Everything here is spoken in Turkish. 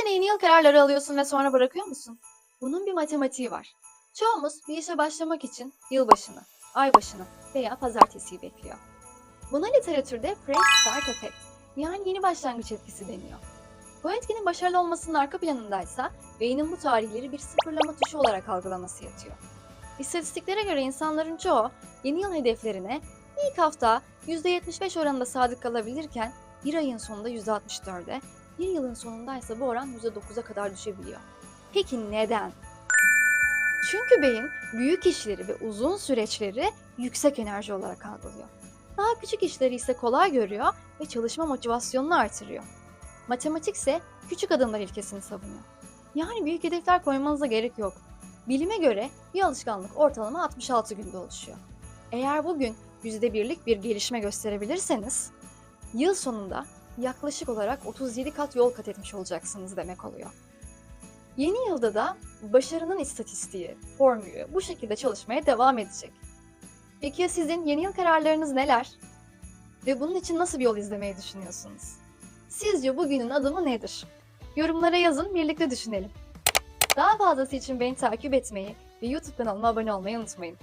sene yeni yıl kararları alıyorsun ve sonra bırakıyor musun? Bunun bir matematiği var. Çoğumuz bir işe başlamak için yılbaşını, ay başını veya pazartesiyi bekliyor. Buna literatürde Fresh Start Effect yani yeni başlangıç etkisi deniyor. Bu etkinin başarılı olmasının arka planındaysa beynin bu tarihleri bir sıfırlama tuşu olarak algılaması yatıyor. İstatistiklere göre insanların çoğu yeni yıl hedeflerine ilk hafta %75 oranında sadık kalabilirken bir ayın sonunda %64'e, bir yılın sonunda ise bu oran %9'a kadar düşebiliyor. Peki neden? Çünkü beyin büyük işleri ve uzun süreçleri yüksek enerji olarak algılıyor. Daha küçük işleri ise kolay görüyor ve çalışma motivasyonunu artırıyor. Matematik ise küçük adımlar ilkesini savunuyor. Yani büyük hedefler koymanıza gerek yok. Bilime göre bir alışkanlık ortalama 66 günde oluşuyor. Eğer bugün %1'lik bir gelişme gösterebilirseniz, yıl sonunda yaklaşık olarak 37 kat yol kat etmiş olacaksınız demek oluyor. Yeni yılda da başarının istatistiği, formülü bu şekilde çalışmaya devam edecek. Peki ya sizin yeni yıl kararlarınız neler? Ve bunun için nasıl bir yol izlemeyi düşünüyorsunuz? Sizce bugünün adımı nedir? Yorumlara yazın, birlikte düşünelim. Daha fazlası için beni takip etmeyi ve YouTube kanalıma abone olmayı unutmayın.